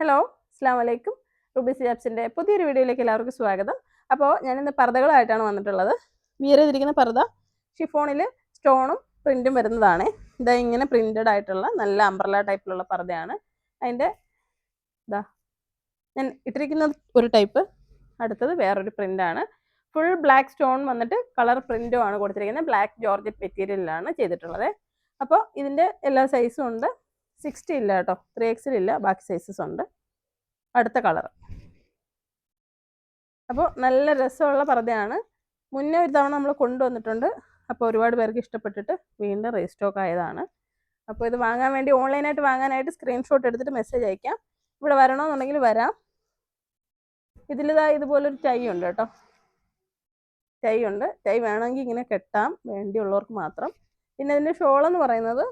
Hello അസ്സാം വലൈക്കും Ruby സിയാബ്സിന്റെ പുതിയൊരു വീഡിയോയിലേക്ക് എല്ലാവർക്കും സ്വാഗതം. അപ്പോൾ ഞാനിന്ന് പർദ്ദകളായിട്ടാണ് വന്നിട്ടുള്ളത്. വീരതിരിക്കുന്ന പർദ്ദ ഷിഫോണിൽ സ്റ്റോണും പ്രിന്റും വരുന്നതാണ്. ഇതാ ഇങ്ങനെ പ്രിന്റഡ് ആയിട്ടുള്ള നല്ല അംബ്രല ടൈപ്പിലുള്ള പർദ്ദയാണ്. അതിന്റെ ഇതാ ഞാൻ ഇട്ടിരിക്കുന്നത് ഒരു ടൈപ്പ് അടുത്തത് വേറൊരു പ്രിന്റാണ് ഫുൾ ബ്ലാക്ക് സ്റ്റോൺ വന്നിട്ട് കളർ പ്രിന്റും ആണ് കൊടുത്തിരിക്കുന്നത്. ബ്ലാക്ക് ജോർജറ്റ് മെറ്റീരിയലിലാണ് ചെയ്തിട്ടുള്ളത്. അപ്പോൾ ഇതിന്റെ എല്ലാ സൈസും ഉണ്ട്. സിക്സ്റ്റി ഇല്ല കേട്ടോ. ത്രീ എക്സിൽ ഇല്ല. ബാക്കി സൈസസ് ഉണ്ട്. അടുത്ത കളർ അപ്പോൾ നല്ല രസമുള്ള പർദ്ദയാണ്. മുന്നേ ഒരു തവണ നമ്മൾ കൊണ്ടുവന്നിട്ടുണ്ട്. അപ്പോൾ ഒരുപാട് പേർക്ക് ഇഷ്ടപ്പെട്ടിട്ട് വീണ്ടും റീസ്റ്റോക്ക് ആയതാണ്. അപ്പോൾ ഇത് വാങ്ങാൻ വേണ്ടി ഓൺലൈനായിട്ട് വാങ്ങാനായിട്ട് സ്ക്രീൻഷോട്ട് എടുത്തിട്ട് മെസ്സേജ് അയക്കാം. ഇവിടെ വരണമെന്നുണ്ടെങ്കിൽ വരാം. ഇതിലിതാ ഇതുപോലൊരു ടൈ ഉണ്ട് കേട്ടോ. ടൈ ഉണ്ട്. ടൈ വേണമെങ്കിൽ ഇങ്ങനെ കെട്ടാം. വേണ്ടിയുള്ളവർക്ക് മാത്രം. പിന്നെ ഇതിന്റെ ഷോൾ എന്ന് പറയുന്നത്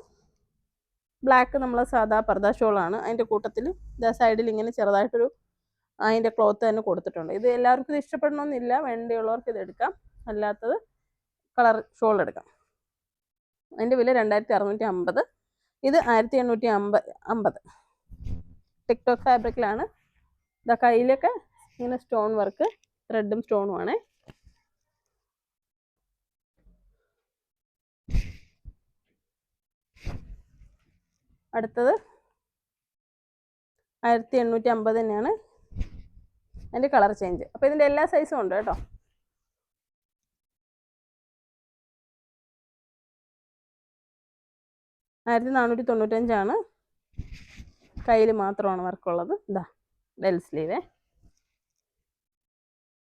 ബ്ലാക്ക് നമ്മൾ സാധാ പർദ്ദ ഷോളാണ്. അതിന്റെ കൂട്ടത്തിൽ ഇതാ സൈഡിൽ ഇങ്ങനെ ചെറുതായിട്ടൊരു അതിന്റെ ക്ലോത്ത് തന്നെ കൊടുത്തിട്ടുണ്ട്. ഇത് എല്ലാവർക്കും ഇത് ഇഷ്ടപ്പെടണമെന്നില്ല വേണ്ടിയുള്ളവർക്ക് ഇത് എടുക്കാം. അല്ലാത്തത് കളർ ഷോൾ എടുക്കാം. അതിന്റെ വില രണ്ടായിരത്തി അറുന്നൂറ്റി അമ്പത് ഇത് ആയിരത്തി എണ്ണൂറ്റി അമ്പത് അമ്പത് ടിക്ടോക്ക് ഫാബ്രിക്കിലാണ് ഇതാ കയ്യിലൊക്കെ ഇങ്ങനെ സ്റ്റോൺ വർക്ക് ത്രെഡും സ്റ്റോണും ആണേ. അടുത്തത് ആയിരത്തി എണ്ണൂറ്റി അമ്പത് തന്നെയാണ് അതിന്റെ കളർ ചേഞ്ച്. അപ്പോൾ ഇതിന്റെ എല്ലാ സൈസും ഉണ്ട് കേട്ടോ. ആയിരത്തി നാനൂറ്റി തൊണ്ണൂറ്റഞ്ചാണ് കയ്യിൽ മാത്രമാണ് വർക്കുള്ളത്. ഇതാ ഡെൽ സ്ലീവേ.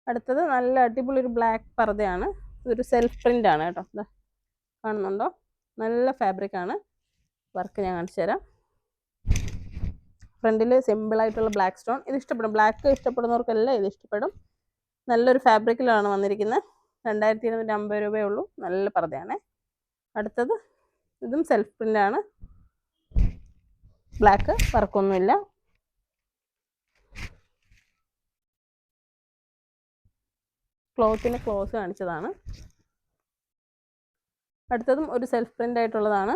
അടുത്തത് നല്ല അടിപൊളി ഒരു ബ്ലാക്ക് പർദ്ദയാണ് ഇതൊരു സെൽഫ് പ്രിന്റ് ആണ് കേട്ടോ. ഇതാ കാണുന്നുണ്ടോ? നല്ല ഫാബ്രിക് ആണ്. വർക്ക് ഞാൻ കാണിച്ചു തരാം. ഫ്രണ്ടിൽ സിമ്പിളായിട്ടുള്ള ബ്ലാക്ക് സ്റ്റോൺ ഇത് ഇഷ്ടപ്പെടും. ബ്ലാക്ക് ഇഷ്ടപ്പെടുന്നവർക്കെല്ലാം ഇത് ഇഷ്ടപ്പെടും. നല്ലൊരു ഫാബ്രിക്കിലാണ് വന്നിരിക്കുന്നത് രണ്ടായിരത്തി ഇരുന്നൂറ്റി അമ്പത് രൂപയേ ഉള്ളൂ. നല്ല പർദ്ദയാണ്. അടുത്തത് ഇതും സെൽഫ് പ്രിന്റാണ് ബ്ലാക്ക് വർക്കൊന്നുമില്ല ക്ലോത്തിന് ക്ലോസ് കാണിച്ചതാണ്. അടുത്തതും ഒരു സെൽഫ് പ്രിന്റ് ആയിട്ടുള്ളതാണ്.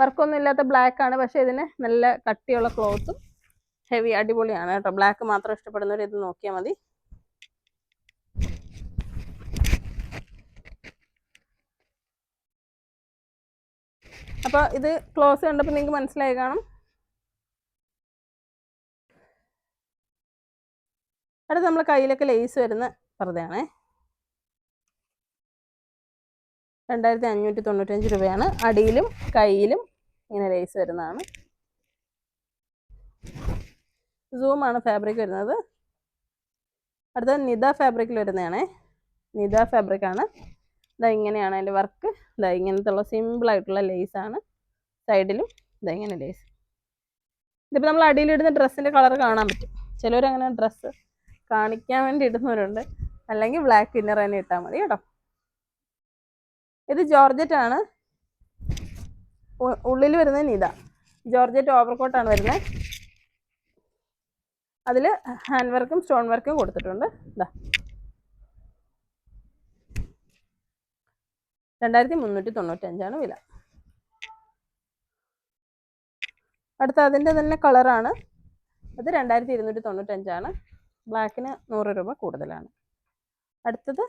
വർക്കൊന്നും ഇല്ലാത്ത ബ്ലാക്ക് ആണ്. പക്ഷേ ഇതിന് നല്ല കട്ടിയുള്ള ക്ലോത്തും ഹെവി അടിപൊളിയാണ് കേട്ടോ. ബ്ലാക്ക് മാത്രം ഇഷ്ടപ്പെടുന്നവർ ഇത് നോക്കിയാൽ മതി. അപ്പോൾ ഇത് ക്ലോസ് കണ്ടപ്പോൾ നിങ്ങൾക്ക് മനസ്സിലായി കാണും. അടുത്ത് നമ്മൾ കയ്യിലൊക്കെ ലേസ് വരുന്ന പറയാണേ രണ്ടായിരത്തി അഞ്ഞൂറ്റി തൊണ്ണൂറ്റഞ്ച് രൂപയാണ്. അടിയിലും കയ്യിലും ഇങ്ങനെ ലേസ് വരുന്നതാണ്. സൂമാണ് ഫാബ്രിക് വരുന്നത്. അടുത്തത് നിത ഫാബ്രിക്കിൽ വരുന്നതാണേ. നിത ഫാബ്രിക്കാണ് ഇതാ ഇങ്ങനെയാണ് അതിന്റെ വർക്ക് ഇതാ ഇങ്ങനത്തെ ഉള്ള സിമ്പിളായിട്ടുള്ള ലേസാണ് സൈഡിലും ഇതാ ഇങ്ങനെ ലേസ് ഇതിപ്പോൾ നമ്മൾ അടിയിലിടുന്ന ഡ്രസ്സിന്റെ കളർ കാണാൻ പറ്റും. ചിലവരങ്ങനെ ഡ്രസ്സ് കാണിക്കാൻ വേണ്ടി ഇടുന്നവരുണ്ട്. അല്ലെങ്കിൽ ബ്ലാക്ക് ഇന്നർ തന്നെ ഇട്ടാൽ മതി കേട്ടോ. ഇത് ജോർജറ്റ് ആണ് ഉള്ളിൽ വരുന്നത് നിത. ജോർജറ്റ് ഓവർകോട്ടാണ് വരുന്നത് അതിൽ ഹാൻഡ് വർക്കും സ്റ്റോൺ വർക്കും കൊടുത്തിട്ടുണ്ട്. ഇതാ രണ്ടായിരത്തി മുന്നൂറ്റി തൊണ്ണൂറ്റഞ്ചാണ് വില. അടുത്ത അതിന്റെ തന്നെ കളറാണ്. അത് രണ്ടായിരത്തി ഇരുന്നൂറ്റി തൊണ്ണൂറ്റഞ്ചാണ്. ബ്ലാക്കിന് നൂറ് രൂപ കൂടുതലാണ്. അടുത്തത്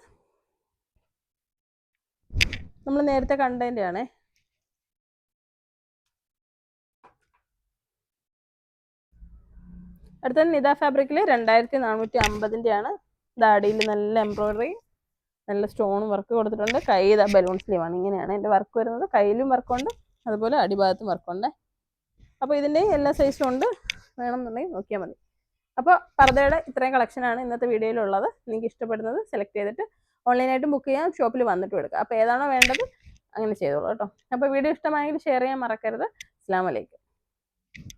നമ്മൾ നേരത്തെ കണ്ടതിന്റെ അടുത്ത നിത ഫാബ്രിക്കിൽ രണ്ടായിരത്തി നാനൂറ്റി അമ്പതിന്റെയാണ് ദാടിയിൽ നല്ല എംബ്രോയിഡറി നല്ല സ്റ്റോൺ വർക്ക് കൊടുത്തിട്ടുണ്ട്. കൈ ഇതാ ബലൂൺ സ്ലീവാണ് ഇങ്ങനെയാണ് എന്റെ വർക്ക് വരുന്നത്. കയ്യിലും വർക്കുണ്ട് അതുപോലെ അടിഭാഗത്തും വർക്കുണ്ട് അപ്പോൾ ഇതിന്റെ എല്ലാ സൈസും ഉണ്ട്. വേണമെന്നുണ്ടെങ്കിൽ നോക്കിയാൽ മതി. അപ്പോൾ പർദ്ദയുടെ ഇത്രയും കളക്ഷനാണ് ഇന്നത്തെ വീഡിയോയിലുള്ളത്. നിങ്ങൾക്ക് ഇഷ്ടപ്പെടുന്നത് സെലക്ട് ചെയ്തിട്ട് ഓൺലൈനായിട്ട് ബുക്ക് ചെയ്യാം ഷോപ്പിൽ വന്നിട്ട് എടുക്കാം. അപ്പോൾ ഏതാണോ വേണ്ടത് അങ്ങനെ ചെയ്തോളൂ കേട്ടോ. അപ്പോൾ വീഡിയോ ഇഷ്ടമായെങ്കിൽ ഷെയർ ചെയ്യാൻ മറക്കരുത്. അസ്സാം വലൈക്കും